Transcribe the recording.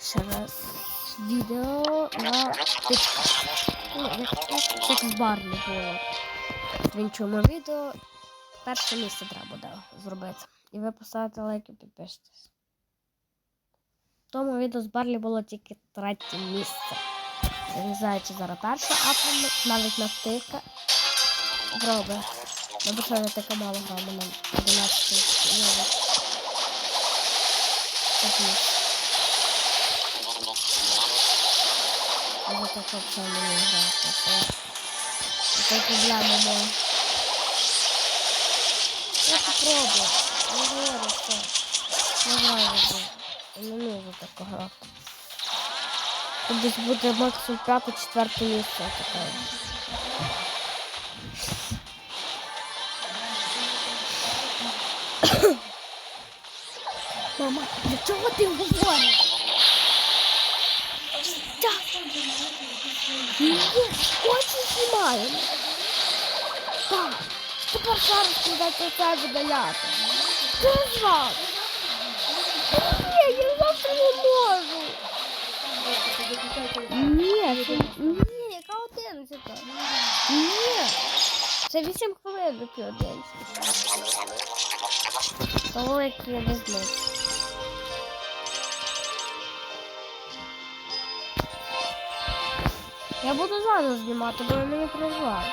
ще раз відео на. Ну, як, в Барлі було. В іншому відео перше місце треба буде зробити. І ви поставите лайк і підпишитесь. В тому відео з Барлі було тільки третє місце. Я не знаю, чи зараз перше, а навіть на тика зробить. Ну, бо що на тика мало грами на 11 рівні. Так. Я взагалі не граю. тобто Я проблема Я попробую. Не говорю, що. Не знаю, не можу так. Тут десь буде максимум п'яте-четверте місце таке. Мама, для чого ти говориш? Очі знімаємо. Так. Тепер зараз придеться це видаляти. Ти звав? Ні, я завтра не можу. Ні, це, ні, яка одинадцята? Ні. Це 8 хвилин доки одинадцята. Того, як я не знаю. Я буду зараз знімати, бо я не переживаєте.